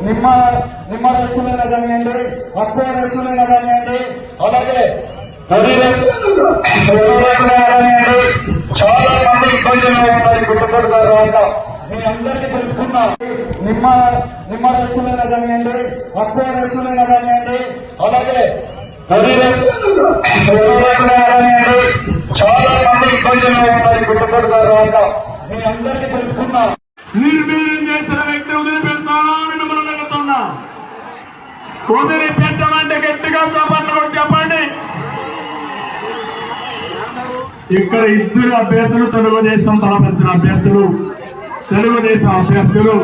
నిమ్మ నిమ్మ రైతులైనా కానివ్వండి అక్కువ రైతులైనా కానివ్వండి అలాగే పది రైతులైనా కానివ్వండి చాలా మంది ఇబ్బందులు ఉన్నాయి కుటుంబాలు అంట మీ అందరికీ తెలుసుకున్నా నిమ్మ నిమ్మ రైతులైనా కానివ్వండి అక్కువ రైతులైనా కానివ్వండి అలాగే పది రైతులైనా కానివ్వండి చాలా మంది ఇబ్బందుల్లో ఉన్నాయి కుటుంబాలు తర్వాత. మీ అందరికీ తెలుసుకున్నా నిర్వీర్యం చేసిన వ్యక్తి వదిలిపెడతానా మిమ్మల్ని అడుగుతున్నా. వదిలిపెట్టమంటే గట్టిగా చప్పట్లు కొట్టి చెప్పండి. ఇక్కడ ఇద్దరు అభ్యర్థులు తెలుగుదేశం తలపించిన అభ్యర్థులు తెలుగుదేశం అభ్యర్థులు.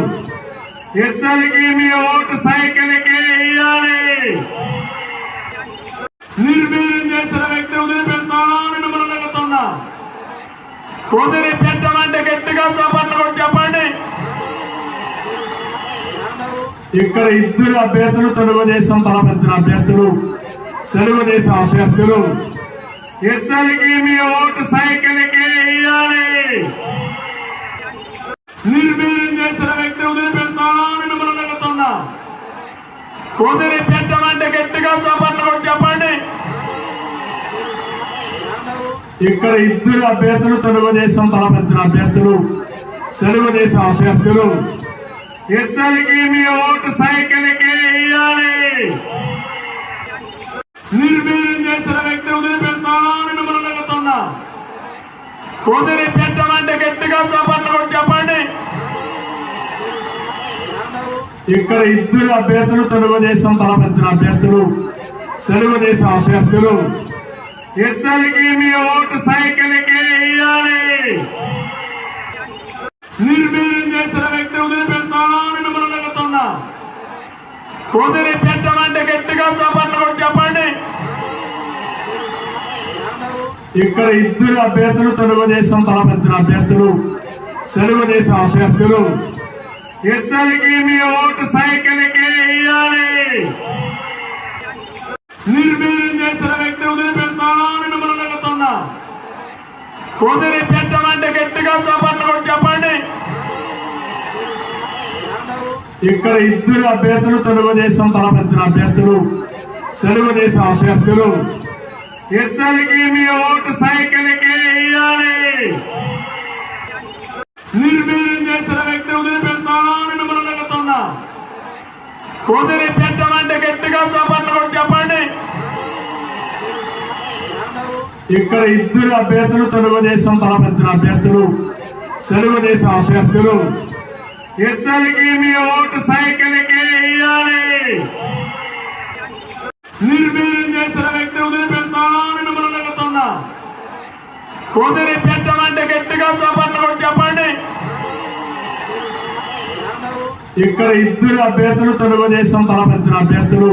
ఇద్దరికి మీ ఓటు సైకిల్కి ఇయ్యాలి. నిర్వీర్యం చేసిన వ్యక్తి వదిలిపెడతానా మిమ్మల్ని అడుగుతున్నా. వదిలిపెట్టమంటే గట్టిగా చప్పట్లు కొట్టి చెప్పండి. ఇక్కడ ఇద్దరు అభ్యర్థులు తెలుగుదేశం తలపించిన అభ్యర్థులు తెలుగుదేశం అభ్యర్థులు. ఇద్దరికి మీ ఓటు సైకిల్కి ఇయ్యాలి. నిర్వీర్యం చేసిన వ్యక్తి వదిలిపెడతానా అని మిమ్మల్ని అడుగుతున్నా. వదిలిపెట్టమంటే గట్టిగా చప్పట్లు కూడా చెప్పండి. ఇక్కడ ఇద్దరు అభ్యర్థులు తెలుగుదేశం తలపించిన అభ్యర్థులు తెలుగుదేశం అభ్యర్థులు. ఇద్దరికి మీ ఓటు సైకిల్కి ఇయ్యాలి. నిర్వీర్యం చేసిన వ్యక్తి వదిలిపెడతానా అని మిమ్మల్ని అడుగుతున్నా. వదిలిపెట్టమంటే గట్టిగా చప్పట్లు కొట్టి చెప్పండి ఇక్కడ ఇద్దరు అభ్యర్థులు తెలుగుదేశం తలపరిచిన అభ్యర్థులు తెలుగుదేశం అభ్యర్థులు. ఇద్దరికి మీ ఓటు సైకిల్కి ఇయ్యాలి. నిర్వీర్యం చేసిన వ్యక్తి వదిలిపెడతానా మిమ్మల్ని అడుగుతున్నా. వదిలిపెట్టమంటే గట్టిగా చెప్పండి చెప్పండి. ఇక్కడ ఇద్దరు అభ్యర్థులు తెలుగుదేశం తలపరిచిన అభ్యర్థులు తెలుగుదేశం అభ్యర్థులు. ఇద్దరికి మీ ఓటు సైకిల్కి ఇయ్యాలి. నిర్వీర్యం చేసిన వ్యక్తి వదిలిపెడతానా అని మిమ్మల్ని అడుగుతున్నా. వదిలిపెట్టమంటే గట్టిగా చెప్పండి చెప్పండి. ఇక్కడ ఇద్దరు అభ్యర్థులు తెలుగుదేశం తలపించిన అభ్యర్థులు తెలుగుదేశం అభ్యర్థులు. ఇద్దరికి మీ ఓటు సైకిల్కి ఇయ్యాలి. నిర్వీర్యం చేసిన వ్యక్తి వదిలిపెట్టారు వదిలిపెట్టమంటే గట్టిగా చప్పట్లు కూడా చెప్పండి. ఇక్కడ ఇద్దరు అభ్యర్థులు తెలుగుదేశం తలపించిన అభ్యర్థులు. తెలుగుదేశం అభ్యర్థులు. ఇద్దరికి మీ ఓటు సైకిల్కి ఇయ్యాలి. నిర్వీర్యం చేసిన వ్యక్తి వదిలిపెడతానా మిమ్మల్ని అడుగుతున్నా. వదిలిపెట్టమంటే గట్టిగా చప్పట్లు కొట్టి చెప్పండి ఇక్కడ ఇద్దరు అభ్యర్థులు తెలుగుదేశం తలపించిన అభ్యర్థులు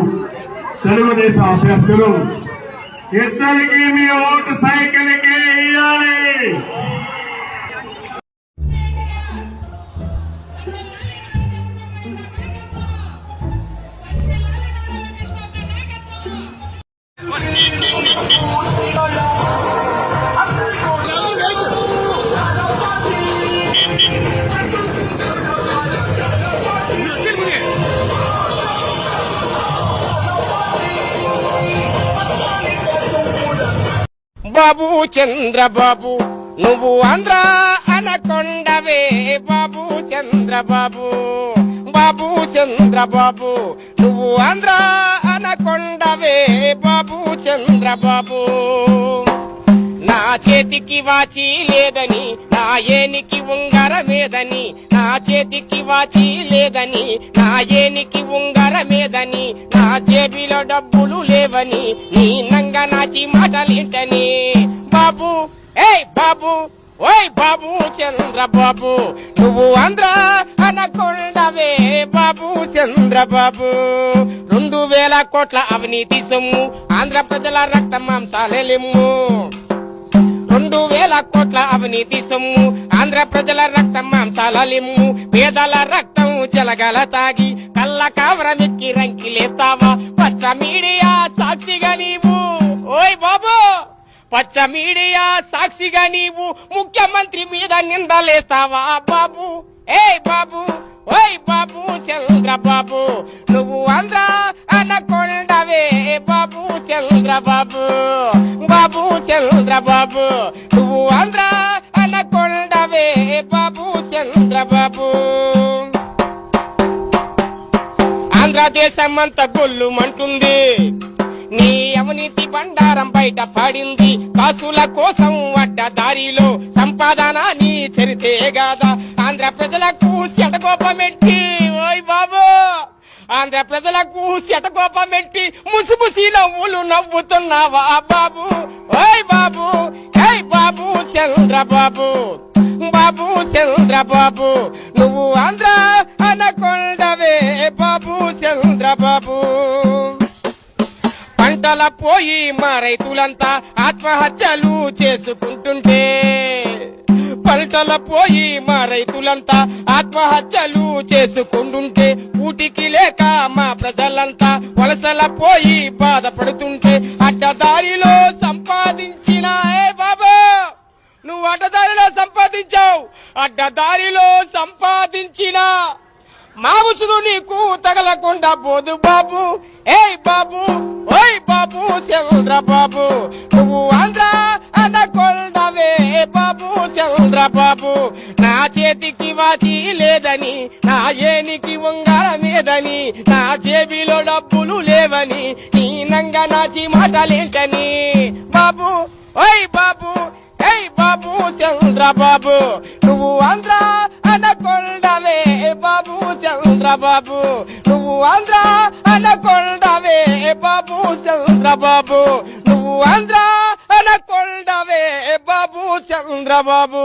తెలుగుదేశం అభ్యర్థులు. ఇద్దరికి మీ ఓటు సైకిల్కి ఇయ్యాలి. బాబు చంద్రబాబు. నువ్వు ఆంధ్ర అనకొండవే బాబు చంద్రబాబు. బాబు చంద్రబాబు. నువ్వు ఆంధ్ర అనకొండవే బాబు చంద్రబాబు. నా చేతికి వాచి లేదని నా ఏనికి ఉంగరమేదని నా చేతికి వాచి లేదని నా ఏనికి ఉంగరమేదని నా జేబిలో డబ్బులు లేవని నీ నంగ నాచి మాటలింటని. బాబు ఏయ్ బాబు ఓయ్ బాబు చంద్రబాబు నువ్వు ఆంధ్ర అనకొండవే. బాబు చంద్రబాబు రెండు వేల కోట్ల అవినీతి సొమ్ము ఆంధ్ర ప్రజల రక్త మాంసాలెలిమ్ము రెండు వేల కోట్ల అవినీతి సొమ్ము. ఆంధ్ర ప్రజల రక్తం మాంసాల లిమ్ము. పేదల రక్తం జలగల తాగి కళ్ళ కావరమెక్కి రంకిలేస్తావా పచ్చ మీడియా సాక్షిగా నీవు. ఓయ్ బాబు! పచ్చ మీడియా సాక్షిగా నీవు. ముఖ్యమంత్రి మీద నిందలేస్తావా బాబు? ఏ బాబు! ఓయ్ బాబు! చంద్రబాబు! నువ్వు ఆంధ్ర అనకొండవే బాబు చంద్రబాబు. బాబు చంద్ర బాబు నువ్వు ఆంధ్ర అనకొండవే బాబు చంద్ర బాబు ఆంధ్రదేశం అంతా గొల్లుమంటుంది. నీ అవినీతి బండారం బయట పడింది. కాసుల కోసం అడ్డ దారిలో సంపాదన నీ చరితే గాదా. ఆంధ్ర ప్రజలకు చెడగోపమెట్టి ఓయ్ బాబు! ఆంధ్ర ప్రజలకు చెటకోపమెట్టి ముసిముసి నవ్వులు నవ్వుతున్నావా బాబు? ఓయ్ బాబు హై బాబు చంద్రబాబు బాబు చంద్రబాబు నువ్వు ఆంధ్ర అనకొండవే బాబు చంద్రబాబు పంటల పోయి మా రైతులంతా ఆత్మహత్యలు చేసుకుంటుంటే పంటల పోయి మా రైతులంతా ఆత్మహత్యలు చేసుకుంటుంటే ఊటికి లేక మా ప్రజలంతా వలసల పోయి బాధపడుతుంటే అడ్డదారిలో సంపాదించిన ఏ బాబు? నువ్వు అడ్డదారిలో సంపాదించావు. అడ్డదారిలో సంపాదించిన మా ఉసురు నీకు తగలకుండా పోదు బాబు. ఏయ్ బాబు ఓయ్ బాబు చంద్రబాబు నువ్వు ఆంధ్ర అనకొండవే బాబు చంద్రబాబు నా చేతికి వాచి లేదని నా ఏనికి ఉంగరమేదని నా జేబిలో డబ్బులు లేవని నీ నంగ నాచి మాటలేంటని. బాబు ఓయ్ బాబు ఏయ్ బాబు చంద్రబాబు నువ్వు ఆంధ్ర అనకొండవే బాబు చంద్రబాబు నువ్వు ఆంధ్ర అనకొండవే బాబు చంద్రబాబు. నువ్వు ఆంధ్ర అనకొండవే బాబు చంద్రబాబు.